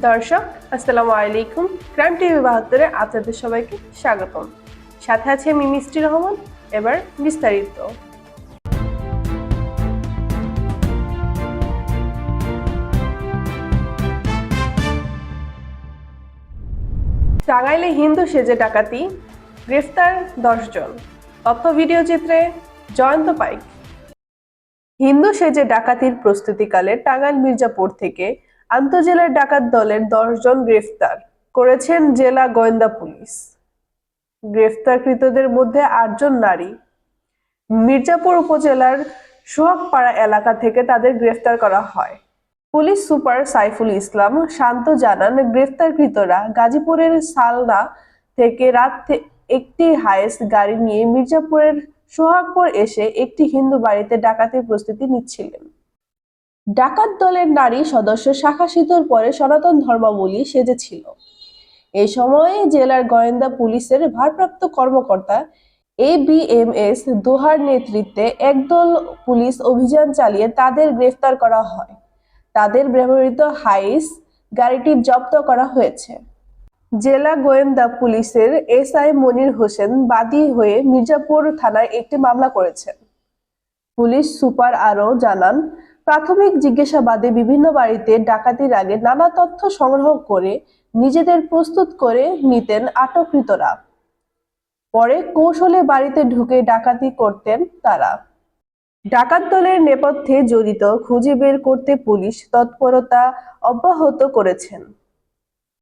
দর্শক, আসসালামু আলাইকুম। ক্রাইম টিভি বাহাত্তরে আপনাদের সবাইকে স্বাগতম। সাথে আছে আমি মিষ্টি রহমান, এবার বিস্তারিত। টাঙ্গাইলে হিন্দু সেজে ডাকাতি, গ্রেফতার দশজন তথ্য ভিডিও চিত্রে জয়ন্ত পাইক। হিন্দু সেজে ডাকাতির প্রস্তুতিকালে টাঙ্গাইল মির্জাপুর থেকে আন্তজেলার ডাকাত দলের দশজন গ্রেফতার করেছেন জেলা গোয়েন্দা পুলিশ। গ্রেফতারকৃতদের মধ্যে আটজন নারী। মির্জাপুর উপজেলার সোহাগপাড়া এলাকা থেকে তাদের গ্রেফতার করা হয়। পুলিশ সুপার সাইফুল ইসলাম শান্ত জানান, গ্রেফতারকৃতরা গাজীপুরের সালনা থেকে রাত একটি হায়েস গাড়ি নিয়ে মির্জাপুরের সোহাগপুর এসে একটি হিন্দু বাড়িতে ডাকাতির প্রস্তুতি নিচ্ছিলেন। ডাকাত দলের নারী সদস্য শাখা সিঁথুর পরে সনাতন ধর্মাবলী সেজেছিল। এই সময়ে জেলার গোয়েন্দা পুলিশের ভারপ্রাপ্ত কর্মকর্তা A B M S Doha নেতৃত্বে একদল পুলিশ অভিযান চালিয়ে তাদের গ্রেফতার করা হয়। তাদের ব্যবহৃত হাইস গাড়িটি জব্দ করা হয়েছে। জেলা গোয়েন্দা পুলিশের এস আই মনির হোসেন বাদী হয়ে মির্জাপুর থানায় একটি মামলা করেছেন। পুলিশ সুপার আরও জানান প্রাথমিক জিজ্ঞাসাবাদে বিভিন্ন বাড়িতে ডাকাতির আগে নানা তথ্য সংগ্রহ করে নিজেদের প্রস্তুত করে নিতেন আটককৃতরা। পরে কৌশলে বাড়িতে ঢুকে ডাকাতি করতেন তারা। ডাকাত দলের নেপথ্যে জড়িত খুঁজে বের করতে পুলিশ তৎপরতা অব্যাহত করেছেন।